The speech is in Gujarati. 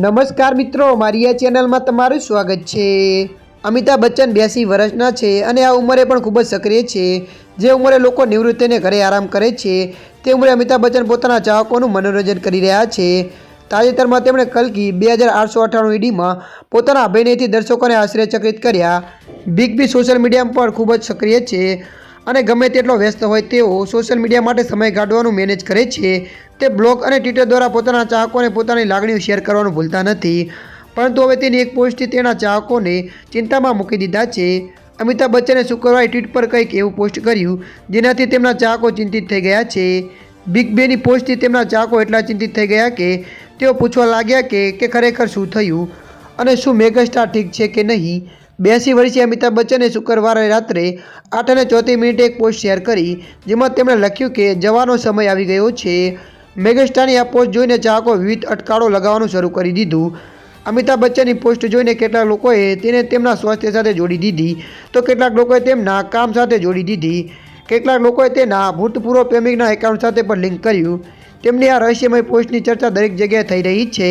નમસ્કાર મિત્રો, મારી આ ચેનલમાં તમારું સ્વાગત છે. અમિતાભ બચ્ચન બ્યાસી વર્ષના છે અને આ ઉંમરે પણ ખૂબ જ સક્રિય છે. જે ઉંમરે લોકો નિવૃત્તિને ઘરે આરામ કરે છે, તે ઉંમરે અમિતાભ બચ્ચન પોતાના ચાહકોનું મનોરંજન કરી રહ્યા છે. તાજેતરમાં તેમણે કલકી બે હજાર આઠસો અઠ્ઠાણું ઈડીમાં પોતાના અભિનયથી દર્શકોને આશ્ચર્યચકિત કર્યા. બિગ બી સોશિયલ મીડિયા પર ખૂબ જ સક્રિય છે. અને ગમે તેટલો વ્યસ્ત હોય તેઓ સોશિયલ મીડિયા માટે સમય કાઢવાનું મેનેજ કરે છે. તે બ્લોગ અને ટ્વિટર દ્વારા પોતાના ચાહકોને પોતાની લાગણીઓ શેર કરવાનું ભૂલતા નથી. પરંતુ હવે તેની એક પોસ્ટથી તેના ચાહકોને ચિંતામાં મૂકી દીધા છે. અમિતાભ બચ્ચને શુક્રવારે ટ્વીટ પર કંઈક એવું પોસ્ટ કર્યું, જેનાથી તેમના ચાહકો ચિંતિત થઈ ગયા છે. બિગ બેની પોસ્ટથી તેમના ચાહકો એટલા ચિંતિત થઈ ગયા કે તેઓ પૂછવા લાગ્યા કે કે ખરેખર શું થયું અને શું મેગાસ્ટાર ઠીક છે કે નહીં. બ્યાસી વર્ષીય અમિતાભ બચ્ચને શુક્રવારે રાત્રે આઠ અને ચોથી મિનિટે એક પોસ્ટ શેર કરી, જેમાં તેમણે લખ્યું કે જવાનો સમય આવી ગયો છે. મેગાસ્ટારની આ પોસ્ટ જોઈને ચાહકો વિવિધ અટકાળો લગાવવાનું શરૂ કરી દીધું. અમિતાભ બચ્ચનની પોસ્ટ જોઈને કેટલાક લોકોએ તેને તેમના સ્વાસ્થ્ય સાથે જોડી દીધી. તો કેટલાક લોકોએ તેમના કામ સાથે જોડી દીધી. કેટલાક લોકોએ તેના ભૂતપૂર્વ પ્રેમિકના એકાઉન્ટ સાથે પણ લિંક કર્યું. તેમની આ રહસ્યમય પોસ્ટની ચર્ચા દરેક જગ્યાએ થઈ રહી છે.